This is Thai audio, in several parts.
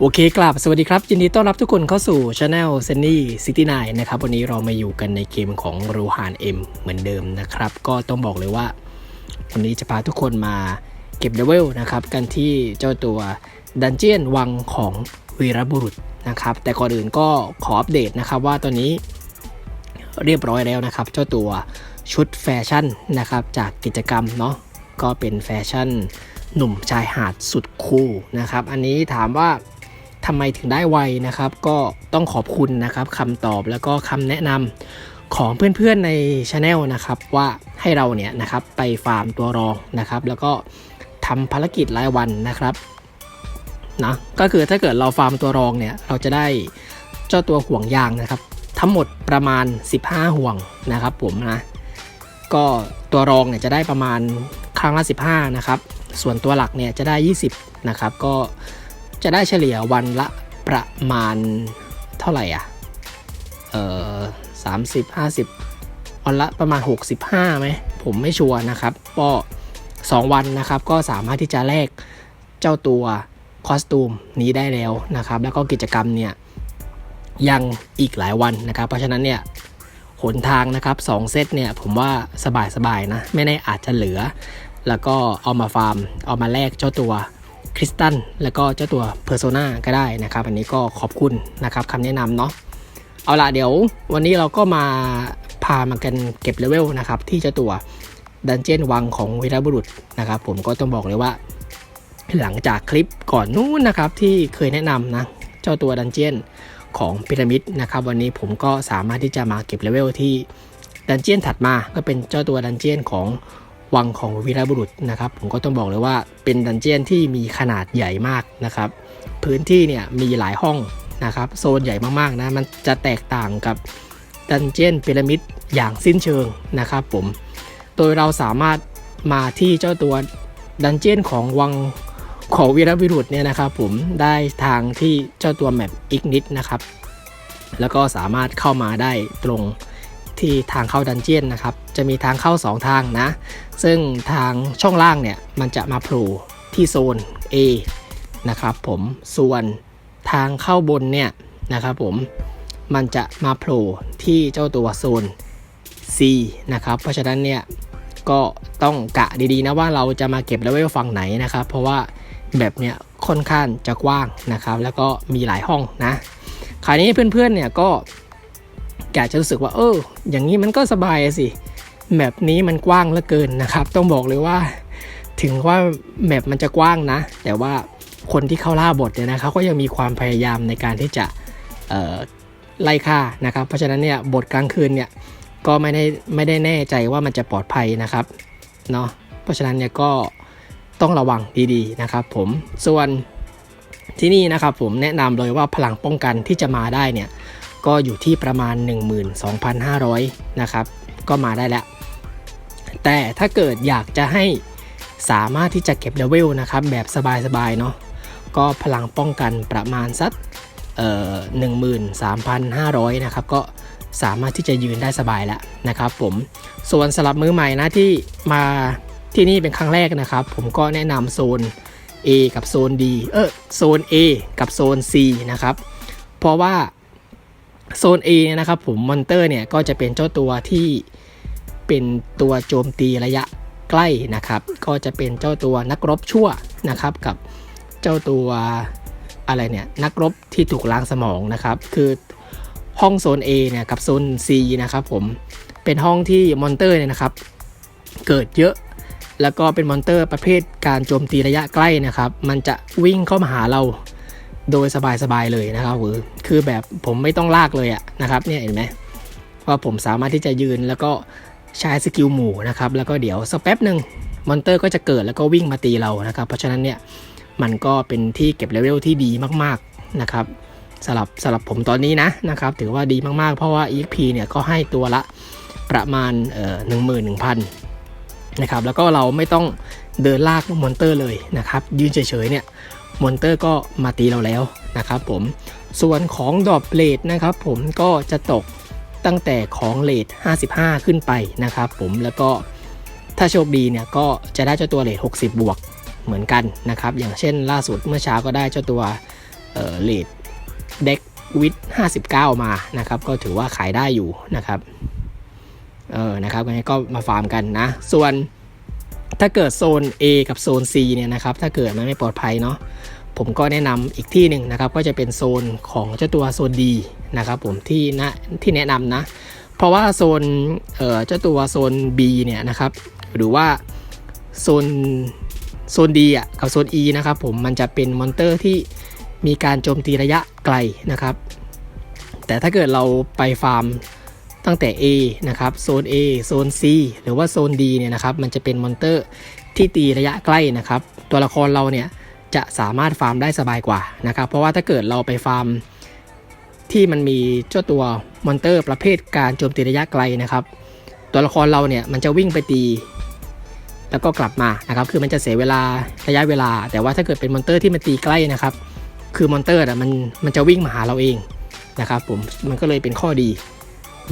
โอเคกลับ สวัสดีครับ ยินดีต้อนรับทุกคนเข้าสู่ช anel s น n ่ซิตี้นนะครับ วันนี้เรามาอยู่กันในเกมของรูฮานเอ็มเหมือนเดิมนะครับ ก็ต้องบอกเลยว่า วันนี้จะพาทุกคนมาเก็บเลเวลนะครับ กันที่เจ้าตัวดันเจียนวังของวีรบุรุษนะครับ แต่ก่อนอื่นก็ขออัปเดตนะครับว่าตอนนี้เรียบร้อยแล้วนะครับ เจ้าตัวชุดแฟชั่นนะครับ จากกิจกรรมเนาะก็เป็นแฟชั่นหนุ่มชายหาดสุดคูลนะครับ อันนี้ถามว่า ทำไมถึงได้ไวนะครับ ก็ต้องขอบคุณนะครับคำตอบแล้วก็คำแนะนำของเพื่อนๆในช anel นะครับว่าให้เราเนี่ยนะครับไปฟาร์มตัวรองนะครับ แล้วก็ทำภารกิจรายวันนะครับนะก็คือถ้าเกิดเราฟาร์มตัวรองเนี่ยเราจะได้เจ้าตัวห่วงยางนะครับ ทั้งหมดประมาณ 15 ห่วงนะครับ ผมนะก็ตัวรองเนี่ยจะได้ประมาณครั้งละ 15 นะครับ ส่วนตัวหลักเนี่ยจะได้ 20 นะครับ ก็ จะได้เฉลี่ยวันละประมาณเท่าไหร่อะ เออสามสิบห้าสิบวันละประมาณ 65ไหมผมไม่ชัวร์นะครับ ก็ 2 วันนะครับ ก็สามารถที่จะแลกเจ้าตัวคอสตูมนี้ได้แล้วนะครับ แล้วก็กิจกรรมเนี่ยยังอีกหลายวันนะครับ เพราะฉะนั้นเนี่ยหนทางนะครับ2เซตเนี่ยผมว่าสบายๆนะ ไม่แน่อาจจะเหลือ แล้วก็เอามาฟาร์ม เอามาแลกเจ้าตัว คริสตัลแล้วก็เจ้าตัวเพอร์โซนาก็ได้นะครับ อันนี้ก็ขอบคุณนะครับคำแนะนำเนาะเอาละเดี๋ยววันนี้เราก็มาพามากันเก็บเลเวลนะครับ ที่เจ้าตัวดันเจียนวังของวีรบุรุษนะครับ ผมก็ต้องบอกเลยว่า หลังจากคลิปก่อนนู้นนะครับ ที่เคยแนะนำนะ เจ้าตัวดันเจียนของพีระมิดนะครับ วันนี้ผมก็สามารถที่จะมาเก็บเลเวลที่ดันเจียนถัดมาก็เป็นเจ้าตัวดันเจียนของ วังของวีรบุรุษนะครับ ผมก็ต้องบอกเลยว่าเป็นดันเจียนที่มีขนาดใหญ่มากนะครับ พื้นที่เนี่ยมีหลายห้องนะครับโซนใหญ่มากๆนะมันจะแตกต่างกับดันเจียนพีระมิดอย่างสิ้นเชิงนะครับผม โดยเราสามารถมาที่เจ้าตัวดันเจียนของวังของวีรบุรุษเนี่ยนะครับผมได้ทางที่เจ้าตัวแมปอีกนิดนะครับ แล้วก็สามารถเข้ามาได้ตรงที่ทางเข้าดันเจียนนะครับ จะมีทางเข้า 2 ทางนะ ซึ่งทางช่องล่างเนี่ยมันจะมาโผล่ที่โซน A นะครับผมส่วนทางเข้าบนเนี่ยนะครับผมมันจะมาโผล่ที่เจ้าตัวโซน C นะครับเพราะฉะนั้นเนี่ยก็ต้องกะดีๆนะว่าเราจะมาเก็บเลเวลฝั่งไหนนะครับ เพราะว่าแบบเนี้ยค่อนข้างจะกว้างนะครับ แล้วก็มีหลายห้องนะคราวนี้เพื่อนๆเนี่ยก็อยากจะรู้สึกว่าเอออย่างนี้มันก็สบายสิ แมปนี้มันกว้างเหลือเกินนะครับ ต้องบอกเลยว่า ถึงว่าแมปมันจะกว้างนะ แต่ว่าคนที่เข้าล่าบทเนี่ยนะครับก็ยังมีความพยายามในการที่จะไล่ฆ่านะครับ เพราะฉะนั้นเนี่ยบทกลางคืนเนี่ยก็ไม่ได้ไม่ได้แน่ใจว่ามันจะปลอดภัยนะครับเนาะเพราะฉะนั้นเนี่ยก็ต้องระวังดีๆนะครับ ผมส่วนที่นี่นะครับผมแนะนำเลยว่าพลังป้องกันที่จะมาได้เนี่ยก็อยู่ที่ประมาณ 12,500นะครับก็มาได้แล้ว แต่ถ้าเกิดอยากจะให้สามารถที่จะเก็บเลเวลนะครับแบบสบายๆเนาะก็พลังป้องกันประมาณสักเอ่อ13,500 นะครับ ก็สามารถที่จะยืนได้สบายแล้วนะครับผมส่วนสำหรับมือใหม่นะที่มาที่นี่เป็นครั้งแรกนะครับ ผมก็แนะนำโซน A กับโซน D เออโซน A กับโซน C นะครับ เพราะว่าโซน A เนี่ยนะครับผมมอนเตอร์เนี่ยก็จะเป็นเจ้าตัวที่ เป็นตัวโจมตีระยะใกล้นะครับ ก็จะเป็นเจ้าตัวนักรบชั่วนะครับ กับเจ้าตัวอะไรเนี่ยนักรบที่ถูกล้างสมองนะครับ คือห้องโซน A เนี่ยกับโซน C นะครับผมเป็นห้องที่มอนเตอร์เนี่ยนะครับ เกิดเยอะแล้วก็เป็นมอนเตอร์ประเภทการโจมตีระยะใกล้นะครับ มันจะวิ่งเข้ามาหาเราโดยสบายๆเลยนะครับคือคือแบบผมไม่ต้องลากเลยอะนะครับเนี่ยเห็นไหมว่าผมสามารถที่จะยืนแล้วก็ ใช้สกิลหมู่นะครับแล้วก็เดี๋ยวสักแป๊บหนึ่งมอนเตอร์ก็จะเกิดแล้วก็วิ่งมาตีเรานะครับเพราะฉะนั้นเนี่ยมันก็เป็นที่เก็บเลเวลที่ดีมากๆนะครับสำหรับสำหรับผมตอนนี้นะนะครับถือว่าดีมากๆ เพราะว่า EXP เนี่ยก็ให้ตัวละประมาณเอ่อหนึ่งหมื่นหนึ่งพันนะครับแล้วก็เราไม่ต้องเดินลากมอนเตอร์เลยนะครับยืนเฉยๆเนี่ยมอนเตอร์ก็มาตีเราแล้วนะครับผมส่วนของดอบเลดนะครับผมก็จะตก ตั้งแต่ของเลด55 ขึ้นไปนะครับผมแล้วก็ถ้าโชคดีเนี่ยก็จะได้เจ้าตัวเลด60 บวกเหมือนกันนะครับ อย่างเช่นล่าสุดเมื่อเช้าก็ได้เจ้าตัวเลดเด็กวิด59 มานะครับ ก็ถือว่าขายได้อยู่นะครับเออนะครับงั้นก็มาฟาร์มกันนะ ส่วนถ้าเกิดโซน A กับโซน C เนี่ยนะครับ ถ้าเกิดมันไม่ปลอดภัยเนาะ ผมก็แนะนำอีกที่หนึ่งนะครับ ก็จะเป็นโซนของเจ้าตัวโซน D นะครับผมที่นะที่แนะนำนะ เพราะว่าโซนเอ่อเจ้าตัวโซน B เนี่ยนะครับ หรือว่าโซนโซน D อะกับโซน E นะครับผมมันจะเป็นมอนเตอร์ที่มีการโจมตีระยะไกลนะครับ แต่ถ้าเกิดเราไปฟาร์มตั้งแต่ A นะครับโซน A โซน C หรือว่าโซน D เนี่ยนะครับมันจะเป็นมอนเตอร์ที่ตีระยะใกล้นะครับ ตัวละครเราเนี่ย จะสามารถฟาร์มได้สบายกว่านะครับเพราะว่าถ้าเกิดเราไปฟาร์มที่มันมีเจ้าตัวมอนเตอร์ประเภทการโจมตีระยะไกลนะครับ ตัวละครเราเนี่ยมันจะวิ่งไปตี แล้วก็กลับมานะครับคือมันจะเสียเวลาระยะเวลา แต่ว่าถ้าเกิดเป็นมอนเตอร์ที่มันตีใกล้นะครับ คือมอนเตอร์อะมันมันจะวิ่งมาหาเราเองนะครับผมมันก็เลยเป็นข้อดี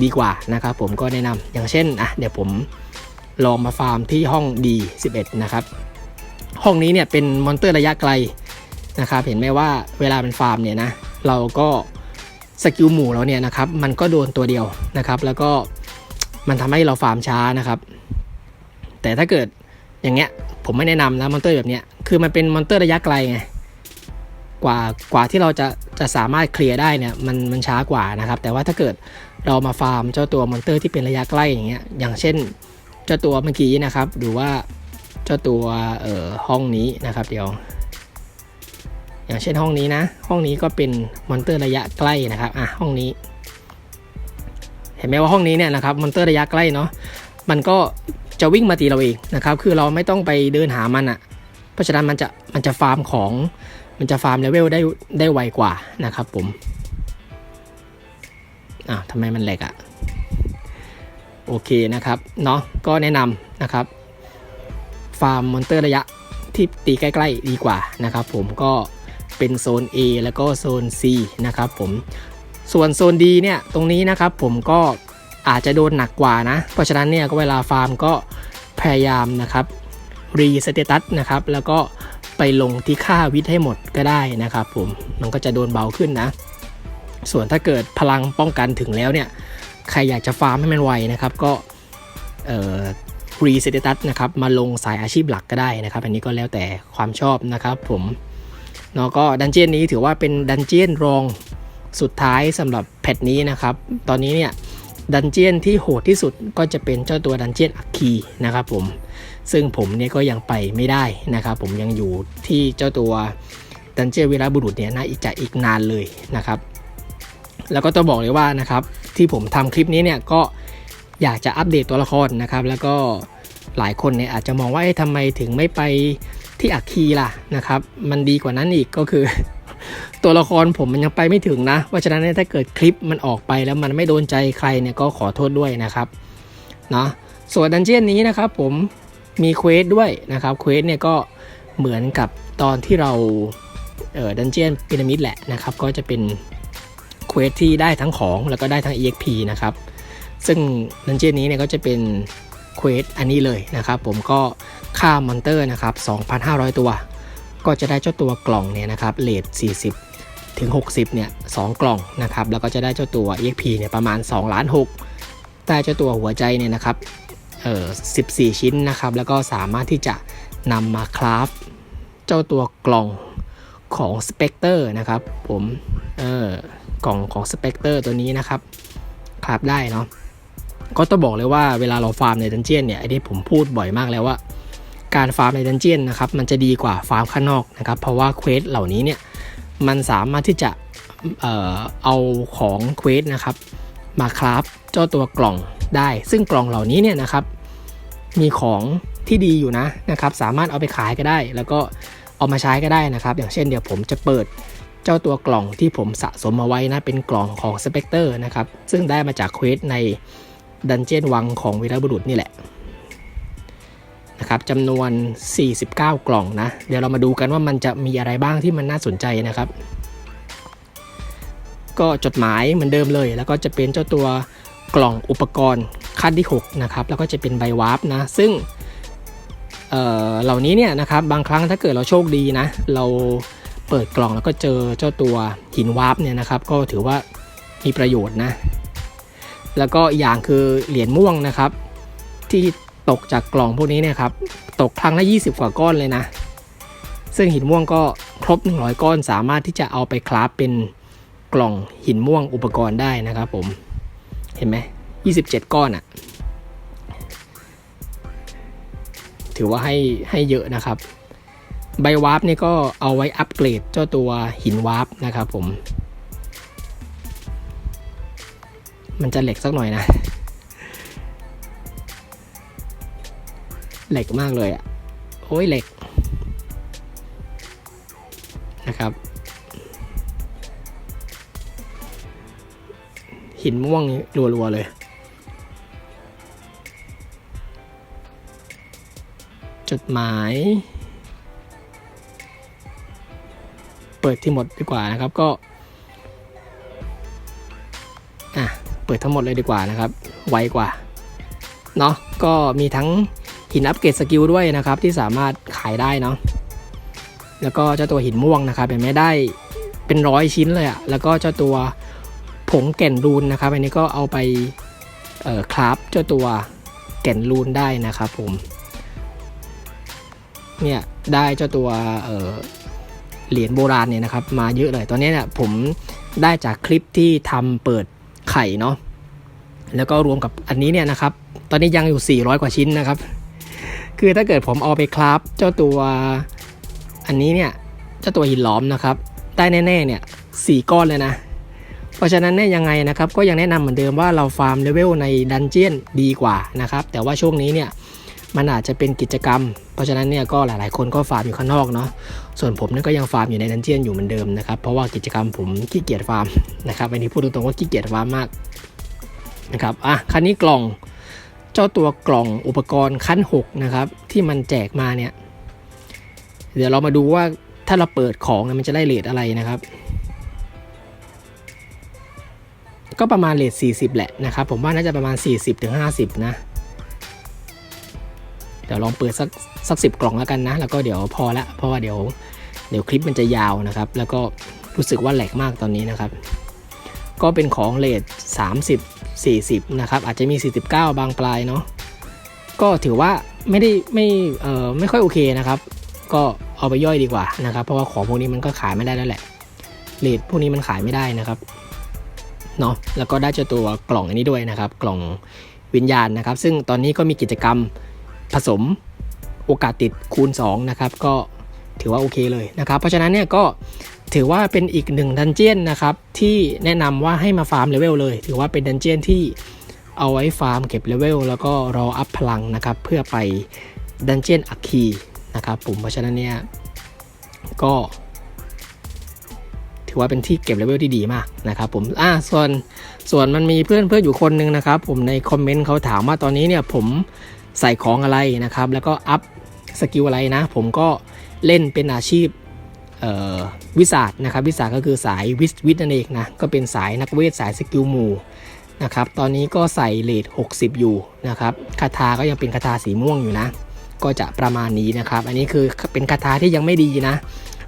ดีกว่านะครับผมก็แนะนำอย่างเช่นอะเดี๋ยวผมลองมาฟาร์มที่ห้อง D11 นะครับ ห้องนี้เนี่ยเป็นมอนเตอร์ระยะไกลนะครับเห็นไหมว่าเวลาเป็นฟาร์มเนี่ยนะเราก็สกิลหมู่เราเนี่ยนะครับมันก็โดนตัวเดียวนะครับ แล้วก็มันทำให้เราฟาร์มช้านะครับ แต่ถ้าเกิดอย่างเงี้ยผมไม่แนะนำนะมอนเตอร์แบบเนี้ยคือมันเป็นมอนเตอร์ระยะไกลไงกว่ากว่าที่เราจะจะสามารถเคลียร์ได้เนี่ยมันมันช้ากว่านะครับ แต่ว่าถ้าเกิดเรามาฟาร์มเจ้าตัวมอนเตอร์ที่เป็นระยะใกล้อย่างเงี้ยอย่างเช่น เจ้าตัวเมื่อกี้นะครับ หรือว่า เจ้าตัวเอ่อห้องนี้นะครับเดี๋ยว อย่างเช่นห้องนี้นะ ห้องนี้ก็เป็นมอนเตอร์ระยะใกล้นะครับอะห้องนี้ เห็นไหมว่าห้องนี้เนี่ยนะครับมอนเตอร์ระยะใกล้เนาะมันก็จะวิ่งมาตีเราเองนะครับคือเราไม่ต้องไปเดินหามันอะ่ะ เพราะฉะนั้นมันจะมันจะฟาร์มของมันจะฟาร์มเลเวลได้ได้ไวกว่านะครับผมอ่าวทำไมมันแหลกอะ่ะโอเคนะครับเนาะก็แนะนำนะครับ ฟาร์มมอนเตอร์ระยะที่ตีใกล้ๆดีกว่านะครับผมก็เป็นโซน A แล้วก็โซน C นะครับผมส่วนโซน D เนี่ยตรงนี้นะครับผมก็อาจจะโดนหนักกว่านะ เพราะฉะนั้นเนี่ยก็เวลาฟาร์มก็พยายามนะครับรีสเตตัสนะครับแล้วก็ไปลงที่ค่าวิทย์ให้หมดก็ได้นะครับผมมันก็จะโดนเบาขึ้นนะ ส่วนถ้าเกิดพลังป้องกันถึงแล้วเนี่ยใครอยากจะฟาร์มให้มันไวนะครับก็เอ่อ รีสเตตัสนะครับมาลงสายอาชีพหลักก็ได้นะครับ อันนี้ก็แล้วแต่ความชอบนะครับผมเนาะก็ดันเจียนนี้ถือว่าเป็นดันเจียนรองสุดท้ายสำหรับแพทนี้นะครับ ตอนนี้เนี่ยดันเจียนที่โหดที่สุดก็จะเป็นเจ้าตัวดันเจียนอัคคีนะครับผมซึ่งผมเนี่ยก็ยังไปไม่ได้นะครับผมยังอยู่ที่เจ้าตัวดันเจียนวีรบุรุษเนี่ยน่าจะอีกนานเลยนะครับ แล้วก็ต้องบอกเลยว่านะครับที่ผมทำคลิปนี้เนี่ยก็อยากจะอัปเดตตัวละครนะครับ แล้วก็ หลายคนเนี่ยอาจจะมองว่าเอ๊ะทำไมถึงไม่ไปที่อัคคีล่ะนะครับ มันดีกว่านั้นอีกก็คือ ตัวละครผมมันยังไปไม่ถึงนะเพราะฉะนั้นถ้าเกิดคลิปมันออกไปแล้วมันไม่โดนใจใครเนี่ยก็ขอโทษด้วยนะครับเนาะส่วนดันเจียนนี้นะครับผมมีเควสด้วยนะครับเควสเนี่ยก็เหมือนกับตอนที่เราเออดันเจียนพีระมิดแหละนะครับ ก็จะเป็นเควสที่ได้ทั้งของแล้วก็ได้ทั้ง EXP นะครับ ซึ่งดันเจียนนี้เนี่ยก็จะเป็น เควสอันนี้เลยนะครับ ผมก็ฆ่ามอนเตอร์นะครับ 2,500 ตัว ก็จะได้เจ้าตัวกล่องเนี่ยนะครับเลท40 ถึง 60 เนี่ย2กล่องนะครับ แล้วก็จะได้เจ้าตัว EXP เนี่ยประมาณ2ล้าน6ได้เจ้าตัวหัวใจเนี่ยนะครับเอ่อ14 ชิ้นนะครับ แล้วก็สามารถที่จะนำมาคราฟเจ้าตัวกล่องของ Spectre นะครับ ผม เออกล่องของ Spectre ตัวนี้นะครับ คราฟได้เนาะ ก็ต้องบอกเลยว่าเวลาเราฟาร์มในดันเจียนเนี่ยไอ้ที่ผมพูดบ่อยมากแล้วว่า การฟาร์มในดันเจียนนะครับมันจะดีกว่าฟาร์มข้างนอกนะครับเพราะว่าเควสเหล่านี้เนี่ยมันสามารถที่จะเอ่อเอาของเควสนะครับมาคราฟเจ้าตัวกล่องได้ ซึ่งกล่องเหล่านี้เนี่ยนะครับมีของที่ดีอยู่นะนะครับสามารถเอาไปขายก็ได้ แล้วก็เอามาใช้ก็ได้นะครับ อย่างเช่นเดี๋ยวผมจะเปิดเจ้าตัวกล่องที่ผมสะสมมาไว้นะเป็นกล่องของสเปกเตอร์นะครับซึ่งได้มาจากเควสใน ดันเจียนวังของวีรบุรุษนี่แหละนะครับจำนวน 49 กล่องนะ เดี๋ยวเรามาดูกันว่ามันจะมีอะไรบ้างที่มันน่าสนใจนะครับ ก็จดหมายเหมือนเดิมเลย แล้วก็จะเป็นเจ้าตัวกล่องอุปกรณ์ขั้นที่ 6 นะครับ แล้วก็จะเป็นใบวาร์ปนะ ซึ่งเอ่อเหล่านี้เนี่ยนะครับ บางครั้งถ้าเกิดเราโชคดีนะ เราเปิดกล่องแล้วก็เจอเจ้าตัวหินวาร์ปเนี่ยนะครับ ก็ถือว่ามีประโยชน์นะ แล้วก็อย่างคือเหรียญม่วงนะครับ ที่ตกจากกล่องพวกนี้เนี่ยครับตกครั้งละ 20 กว่าก้อนเลยนะ ซึ่งหินม่วงก็ครบ 100 ก้อนสามารถที่จะเอาไปคราฟเป็นกล่องหินม่วงอุปกรณ์ได้นะครับผมเห็นไหม27 ก้อนอะ่ะถือว่าให้ให้เยอะนะครับ ใบวาร์ปนี่ก็เอาไว้อัปเกรดเจ้าตัวหินวาร์ปนะครับผม มันจะเหล็กสักหน่อยนะ เหล็กมากเลยอะ่ะ โอ้ยเหล็ก นะครับ หินม่วงนี่รัวๆเลยจดหมาย เปิดที่หมดดีกว่านะครับ ก็ เปิดทั้งหมดเลยดีกว่านะครับ ไวกว่า เนาะก็มีทั้งหินอัปเกรดสกิลด้วยนะครับ ที่สามารถขายได้เนาะแล้วก็เจ้าตัวหินม่วงนะครับเป็นไม่ได้เป็นร้อยชิ้นเลยอะแล้วก็เจ้าตัวผงแก่นรูนนะครับ อันนี้ก็เอาไปเอ่อคราฟเจ้าตัวแก่นรูนได้นะครับผมเนี่ยได้เจ้าตัวเอ่อเหรียญโบราณเนี่ยนะครับมาเยอะเลย ตอนนี้เนี่ยผมได้จากคลิปที่ทำเปิด ไข่เนาะแล้วก็รวมกับอันนี้เนี่ยนะครับ ตอนนี้ยังอยู่ 400 กว่าชิ้นนะครับ คือถ้าเกิดผมเอาไปคราฟเจ้าตัวอันนี้เนี่ยเจ้าตัวหินหลอมนะครับได้แน่ๆเนี่ยสี่ก้อนเลยนะ เพราะฉะนั้นเนี่ยยังไงนะครับ ก็ยังแนะนำเหมือนเดิมว่าเราฟาร์มเลเวลในดันเจียนดีกว่านะครับ แต่ว่าช่วงนี้เนี่ย มันอาจจะเป็นกิจกรรม เพราะฉะนั้นเนี่ยก็หลายๆ คนก็ฟาร์มอยู่ข้างนอกเนาะส่วนผมเนี่ยก็ยังฟาร์มอยู่ในดันเจียนอยู่เหมือนเดิมนะครับเพราะว่ากิจกรรมผมขี้เกียจฟาร์มนะครับอันนี้พูดตรงๆว่าขี้เกียจฟาร์มมากนะครับอะคันนี้กล่องเจ้าตัวกล่องอุปกรณ์ขั้น6นะครับที่มันแจกมาเนี่ยเดี๋ยวเรามาดูว่าถ้าเราเปิดของมันจะได้เลทอะไรนะครับ ก็ประมาณเลท40 แหละนะครับ ผมว่าน่าจะประมาณ 40-50 นะ เดี๋ยวลองเปิดสักสักสิบกล่องแล้วกันนะ แล้วก็เดี๋ยวพอละเพราะว่าเดี๋ยวเดี๋ยวคลิปมันจะยาวนะครับ แล้วก็รู้สึกว่าแหลกมากตอนนี้นะครับ ก็เป็นของเลท30 40 นะครับ อาจจะมี 49 บางปลายเนาะก็ถือว่าไม่ได้ไม่เอ่อไม่ค่อยโอเคนะครับ ก็เอาไปย่อยดีกว่านะครับ เพราะว่าของพวกนี้มันก็ขายไม่ได้แล้วแหละเลทพวกนี้มันขายไม่ได้นะครับเนาะแล้วก็ได้เจ้าตัวกล่องอันนี้ด้วยนะครับ กล่องวิญญาณนะครับ ซึ่งตอนนี้ก็มีกิจกรรม ผสมโอกาสติดคูณ 2 นะครับ ก็ถือว่าโอเคเลยนะครับ เพราะฉะนั้นเนี่ยก็ถือว่าเป็นอีกหนึ่งดันเจียนนะครับที่แนะนำว่าให้มาฟาร์มเลเวลเลย ถือว่าเป็นดันเจียนที่เอาไว้ฟาร์มเก็บเลเวลแล้วก็รออัพพลังนะครับ เพื่อไปดันเจียนอัคคีนะครับผมเพราะฉะนั้นเนี่ยก็ ถือว่าเป็นที่เก็บเลเวลที่ดีมากนะครับผมอ่าส่วนส่วนมันมีเพื่อนเพื่อนอยู่คนหนึ่งนะครับ ผมในคอมเมนต์เขาถามว่าตอนนี้เนี่ยผม ใส่ของอะไรนะครับ แล้วก็อัพสกิลอะไรนะ ผมก็เล่นเป็นอาชีพวิสาดนะครับ วิสาก็คือสายวิสวิทนั่นเองนะ ก็เป็นสายนักเวทสายสกิลหมู่นะครับ ตอนนี้ก็ใส่เลท60 อยู่นะครับ คาถาก็ยังเป็นคาถาสีม่วงอยู่นะ ก็จะประมาณนี้นะครับ อันนี้คือเป็นคาถาที่ยังไม่ดีนะ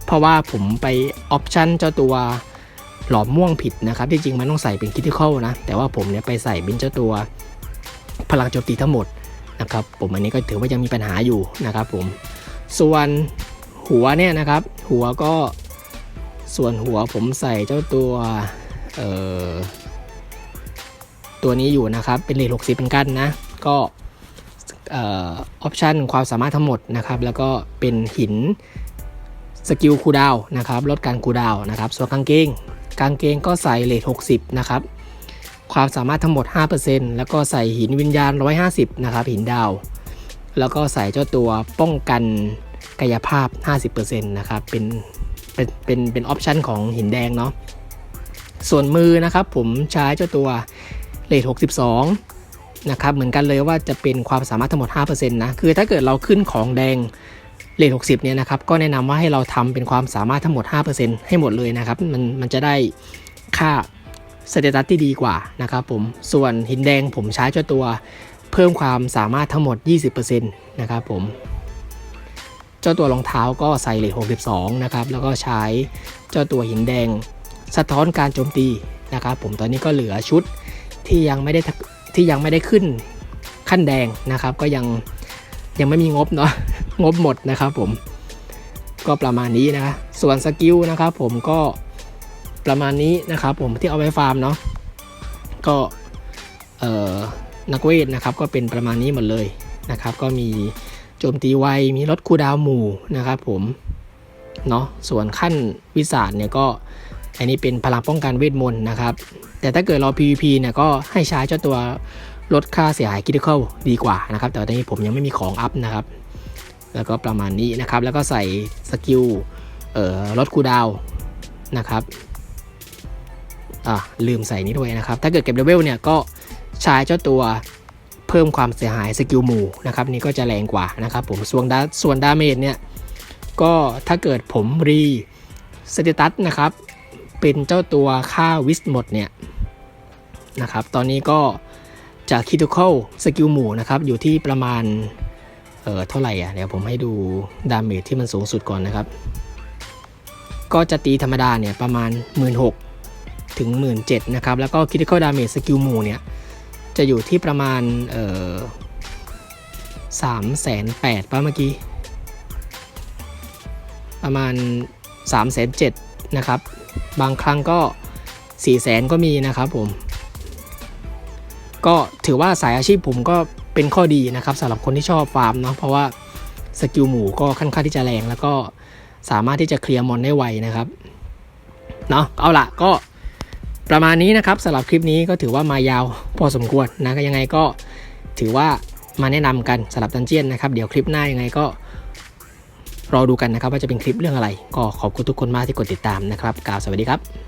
เพราะว่าผมไปออปชันเจ้าตัวหลอมม่วงผิดนะครับที่จริงมันต้องใส่เป็นคิทิคอลนะ แต่ว่าผมเนี่ยไปใส่เป็นเจ้าตัวพลังโจมตีทั้งหมด นะครับผมอันนี้ก็ถือว่ายังมีปัญหาอยู่นะครับผมส่วนหัวเนี่ยนะครับ หัวก็ส่วนหัวผมใส่เจ้าตัวเอ่อตัวนี้อยู่นะครับเป็นเลทหกสิบเป็นกันนะก็ออปชันความสามารถทั้งหมดนะครับแล้วก็เป็นหินสกิลคูดาวนะครับลดการคูดาวนะครับส่วนกางเกงกางเกงก็ใส่เลท60 นะครับ ความสามารถทั้งหมด 5%แล้วก็ใส่หินวิญญาณ 150 นะครับ หินดาว แล้วก็ใส่เจ้าตัวป้องกันกายภาพ 50%นะครับ เป็น เป็น เป็น เป็นออปชันของหินแดงเนาะ ส่วนมือนะครับผมใช้เจ้าตัวเลท62 นะครับ เหมือนกันเลยว่าจะเป็นความสามารถทั้งหมด 5%นะ คือถ้าเกิดเราขึ้นของแดงเลท60 เนี่ยนะครับ ก็แนะนำว่าให้เราทำเป็นความสามารถทั้งหมด 5%ให้หมดเลยนะครับ มัน มันจะได้ค่า สเตตัสที่ดีกว่านะครับผม ส่วนหินแดงผมใช้เจ้าตัวเพิ่มความสามารถทั้งหมด 20%นะครับผม เจ้าตัวรองเท้าก็ใส่เหล็ก62 นะครับ แล้วก็ใช้เจ้าตัวหินแดงสะท้อนการโจมตีนะครับผม ตอนนี้ก็เหลือชุดที่ยังไม่ได้ที่ยังไม่ได้ขึ้นขั้นแดงนะครับ ก็ยังยังไม่มีงบเนาะ งบหมดนะครับผม ก็ประมาณนี้นะ ส่วนสกิลนะครับผมก็ ประมาณนี้นะครับผมที่เอาไว้ฟาร์มเนาะก็เอ่อนักเวทนะครับก็เป็นประมาณนี้หมดเลยนะครับ ก็มีโจมตีไวมีลดคูดาวหมู่นะครับผมเนาะส่วนขั้นวิสาดเนี่ยก็อันนี้เป็นพลังป้องกันเวทมนต์นะครับ แต่ถ้าเกิดรอ PVP เนี่ยก็ให้ใช้เจ้าตัวลดค่าเสียหายคิดเข้าดีกว่านะครับ แต่ตอนนี้ผมยังไม่มีของอัพนะครับ แล้วก็ประมาณนี้นะครับ แล้วก็ใส่สกิลเอ่อลดคูดาวนะครับ อ่าลืมใส่นี้ด้วยนะครับ ถ้าเกิดเก็บเลเวลเนี่ยก็ใช้เจ้าตัวเพิ่มความเสียหายสกิลหมู่นะครับนี่ก็จะแรงกว่านะครับผมส่วนดาส่วนดาเมจเนี่ยก็ถ้าเกิดผมรีสเตตัสนะครับเป็นเจ้าตัวค่าวิสหมดเนี่ยนะครับตอนนี้ก็จากคิทูเคิลสกิลหมู่นะครับอยู่ที่ประมาณเออเท่าไหร่อะเดี๋ยวผมให้ดูดาเมจที่มันสูงสุดก่อนนะครับ ก็จะตีธรรมดาเนี่ยประมาณ 1 6 0 0 ถึง 1 7 0 0นะครับแล้วก็คิทิคอลดาเมจสกิลหมู่เนี่ยจะอยู่ที่ประมาณเอ่อสามแสนแปดป่ะเมื่อกี้ ประมาณ3ามแสนเจ็ดนะครับ บางครั้งก็4ี่แสนก็มีนะครับผม ก็ถือว่าสายอาชีพผมก็เป็นข้อดีนะครับสำหรับคนที่ชอบฟาร์มเนาะเพราะว่าสกิลหมูก็ค่อนข้างที่จะแรง แล้วก็สามารถที่จะเคลียร์มอนได้ไวนะครับเนาะเอาละก็ ประมาณนี้นะครับสำหรับคลิปนี้ก็ถือว่ามายาวพอสมควรนะก็ยังไงก็ถือว่ามาแนะนำกันสำหรับดันเจียนนะครับ เดี๋ยวคลิปหน้ายังไงก็รอดูกันนะครับว่าจะเป็นคลิปเรื่องอะไร ก็ขอบคุณทุกคนมากที่กดติดตามนะครับกล่าวสวัสดีครับ